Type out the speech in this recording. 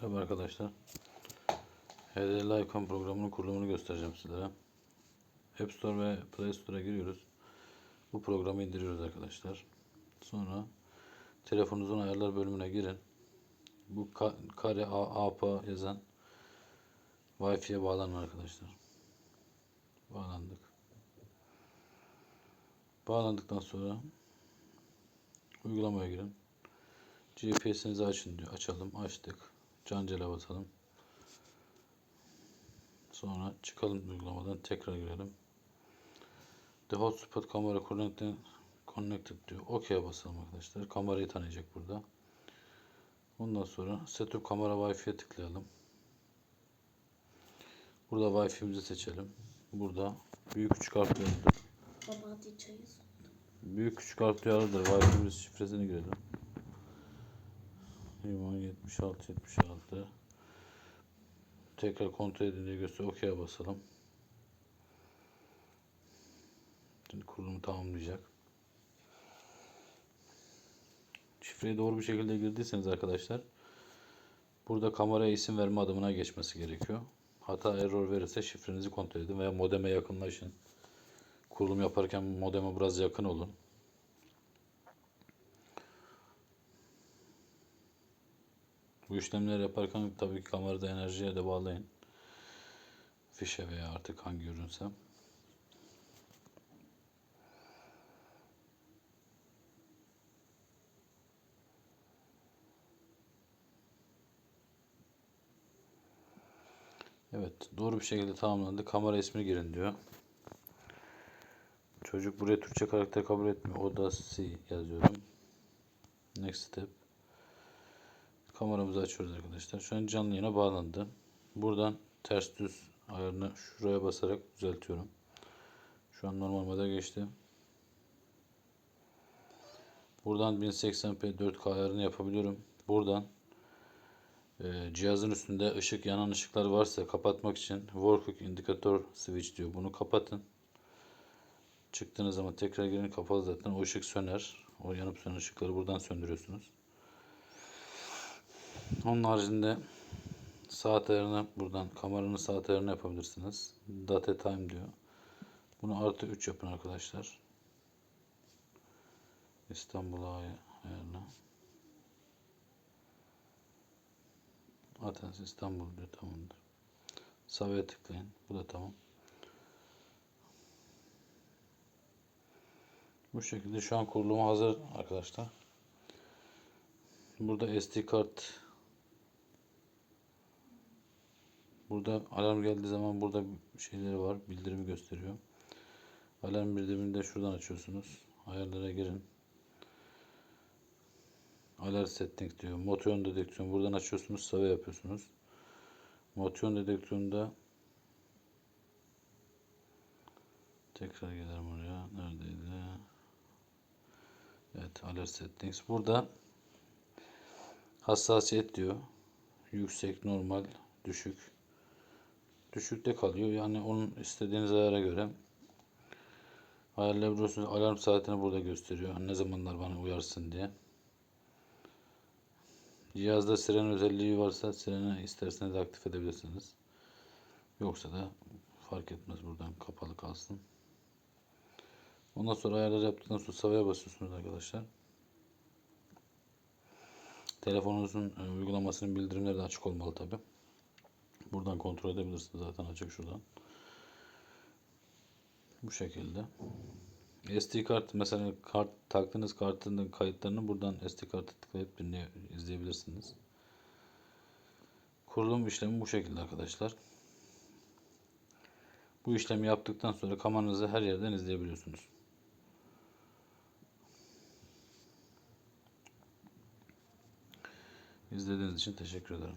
Merhaba arkadaşlar. HDL Icon programının kurulumunu göstereceğim sizlere. App Store ve Play Store'a giriyoruz. Bu programı indiriyoruz arkadaşlar. Sonra telefonunuzun ayarlar bölümüne girin. Bu ka- kare APA yazan Wi-Fi'ye bağlanın arkadaşlar. Bağlandık. Bağlandıktan sonra uygulamaya girin. GPS'inizi açın diyor. Açalım. Açtık. Cancele basalım. Sonra çıkalım uygulamadan. Tekrar girelim. The hotspot camera connected, connected diyor. OK'ye basalım arkadaşlar. Kamerayı tanıyacak burada. Ondan sonra setup kamera Wi-Fi'ye tıklayalım. Burada Wi-Fi'mizi seçelim. Burada büyük küçük harfle Baba hadi çayı. Büyük küçük harf duyarlıdır. Wi-Fi'miz şifresini girelim. Limon 76 76. Tekrar kontrol edince göster OK'ye basalım. Şimdi kurulumu tamamlayacak. Şifreyi doğru bir şekilde girdiyseniz arkadaşlar burada kameraya isim verme adımına geçmesi gerekiyor. Hata error verirse şifrenizi kontrol edin veya modeme yakınlaşın. Kurulum yaparken modeme biraz yakın olun. Bu işlemleri yaparken tabii ki kamerada enerjiye de bağlayın. Fişe veya artık hangi ürünse. Evet, doğru bir şekilde tamamlandı. Kamera ismini girin diyor. Çocuk buraya Türkçe karakter kabul etmiyor. Odası yazıyorum. Next step. Kameramızı açıyoruz arkadaşlar. Şu an canlı yayına bağlandı. Buradan ters düz ayarını şuraya basarak düzeltiyorum. Şu an normal moda geçti. Buradan 1080p 4K ayarını yapabiliyorum. Buradan e, cihazın üstünde ışık yanan ışıklar varsa kapatmak için Work Indicator Switch diyor. Bunu kapatın. Çıktığınız zaman tekrar girin kapalı zaten o ışık söner. O yanıp sönen ışıkları buradan söndürüyorsunuz. Onun haricinde saat ayarını buradan kameranın saat ayarını yapabilirsiniz. Date time diyor. Bunu artı 3 yapın arkadaşlar. İstanbul ayarını. Athens İstanbul diyor tamamdır. Sav'ya tıklayın. Bu da tamam. Bu şekilde şu an kurulumu hazır arkadaşlar. Burada SD kart Burada alarm geldiği zaman burada şeyleri var. Bildirimi gösteriyor. Alarm bildirimini de şuradan açıyorsunuz. Ayarlara girin. Alarm setting diyor. Motion dedeksiyon. Buradan açıyorsunuz. Save yapıyorsunuz. Motion dedeksiyonda tekrar gelirim oraya. Neredeydi? Evet. Alert settings. Burada hassasiyet diyor. Yüksek, normal, düşük. Düşükte kalıyor. Yani onun istediğiniz ayara göre ayarlayabiliyorsunuz. Alarm saatini burada gösteriyor. Ne zamanlar bana uyarsın diye. Cihazda siren özelliği varsa sireni isterseniz aktif edebilirsiniz. Yoksa da fark etmez buradan kapalı kalsın. Ondan sonra ayarları yaptıktan sonra savaya basıyorsunuz arkadaşlar. Telefonunuzun e, uygulamasının bildirimleri de açık olmalı tabi. Buradan kontrol edebilirsiniz zaten açık şuradan. Bu şekilde. SD kart mesela kart taktığınız kartın kayıtlarını buradan SD kartı tıklayıp dinleye, izleyebilirsiniz. Kurulum işlemi bu şekilde arkadaşlar. Bu işlemi yaptıktan sonra kameranızı her yerden izleyebiliyorsunuz. İzlediğiniz için teşekkür ederim.